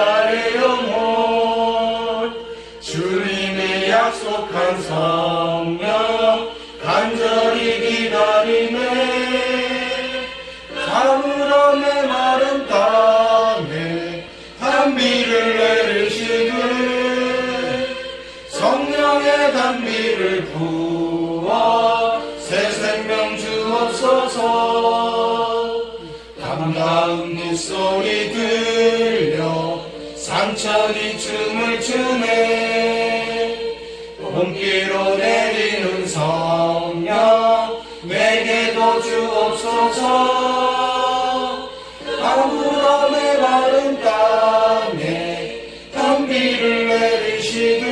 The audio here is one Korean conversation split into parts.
나의 영혼. 주님의 약속한 성령 간절히 기다리네. 사물함의 마른 땅에 단비를 내리시네. 성령의 단비를 부어 새 생명 주옵소서. 담당 이 소리 들려 산천이 춤을 추네. 봄기로 내리는 성령 내게도 주옵소서 아무럼의 마른 땅에 단비를 내리시듯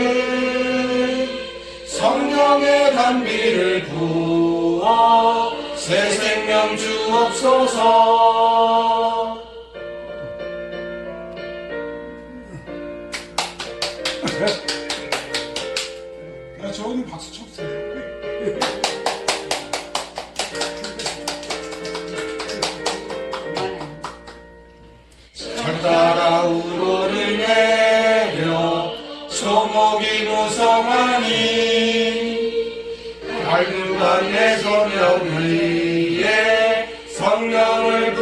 성령의 단비를 부어 새 생명 주옵소서 야, 저거는 박수 쳤어요. 절 따라 우로를 내려 소목이 무성하니 밝은 밤의 소명 위에 성령을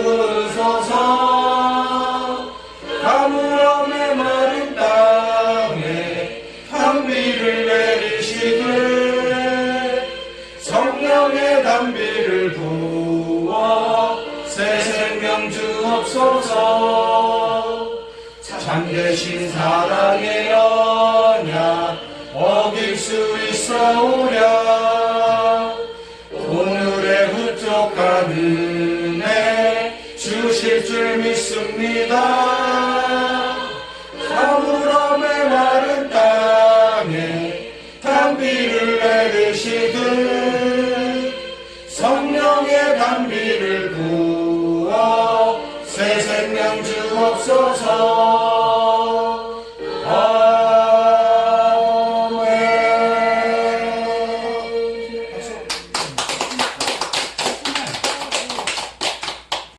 새 생명 주옵소서. 참되신 사랑의 언약 어길 수 있어오랴. 오늘의 흡족한 은혜 주실 줄 믿습니다. 가물함의 마른 땅에 단비를 내리시듯 성령의 단비를 주옵소서